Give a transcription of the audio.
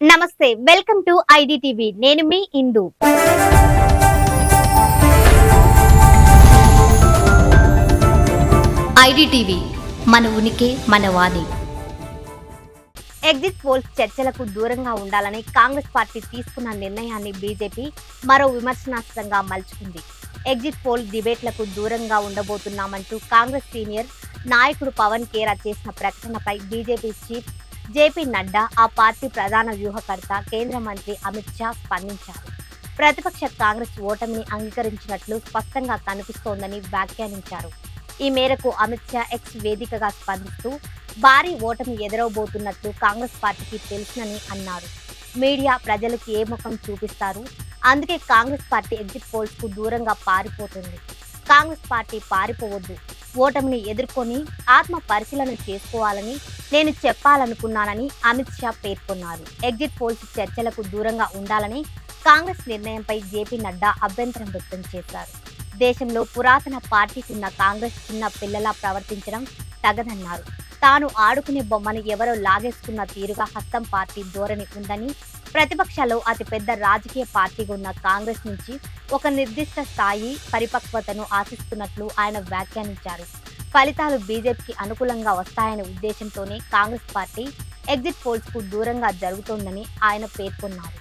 నమస్తే welcome to IDTV. నేను మీ ఇందు. IDTV మన ఉనికి మన వాణి. ఎగ్జిట్ పోల్స్ చర్చలకు దూరంగా ఉండాలని కాంగ్రెస్ పార్టీ తీసుకున్న నిర్ణయాన్ని బీజేపీ మరో విమర్శనాస్త్రంగా మలుచుకుంది. ఎగ్జిట్ పోల్ డిబేట్లకు దూరంగా ఉండబోతున్నామంటూ కాంగ్రెస్ సీనియర్ నాయకుడు పవన్ కేరా చేసిన ప్రకటనపై బీజేపీ చీఫ్ జేపీ నడ్డా ఆ పార్టీ ప్రధాన వ్యూహకర్త కేంద్ర మంత్రి అమిత్ షా స్పందించారు. ప్రతిపక్ష కాంగ్రెస్ ఓటమిని అంగీకరించినట్లు స్పష్టంగా కనిపిస్తోందని వ్యాఖ్యానించారు. ఈ మేరకు అమిత్ షా ఎక్స్ వేదికగా స్పందిస్తూ భారీ ఓటమి ఎదురవబోతున్నట్లు కాంగ్రెస్ పార్టీకి తెలుసునని అన్నారు. మీడియా ప్రజలకు ఏ ముఖం చూపిస్తారు? అందుకే కాంగ్రెస్ పార్టీ ఎగ్జిట్ పోల్స్కు దూరంగా పారిపోతుంది. కాంగ్రెస్ పార్టీ పారిపోవద్దు. ఓటమిని ఎదుర్కొని ఆత్మ పరిశీలన చేసుకోవాలని నేను చెప్పాలనుకున్నానని అమిత్ షా పేర్కొన్నారు. ఎగ్జిట్ పోల్స్ చర్చలకు దూరంగా ఉండాలని కాంగ్రెస్ నిర్ణయంపై జేపీ నడ్డా అభ్యంతరం వ్యక్తం చేశారు. దేశంలో పురాతన పార్టీకి ఉన్న కాంగ్రెస్ చిన్న పిల్లలా ప్రవర్తించడం తగదన్నారు. తాను ఆడుకునే బొమ్మను ఎవరో లాగేసుకున్న తీరుగా హస్తం పార్టీ ధోరణి ఉందని ప్రతిపక్షాల్లో అతిపెద్ద రాజకీయ పార్టీగా ఉన్న కాంగ్రెస్ నుంచి ఒక నిర్దిష్ట స్థాయి పరిపక్వతను ఆశిస్తున్నట్లు ఆయన వ్యాఖ్యానించారు. ఫలితాలు బీజేపీకి అనుకూలంగా వస్తాయనే ఉద్దేశంతోనే కాంగ్రెస్ పార్టీ ఎగ్జిట్ పోల్స్కు దూరంగా జరుగుతోందని ఆయన పేర్కొన్నారు.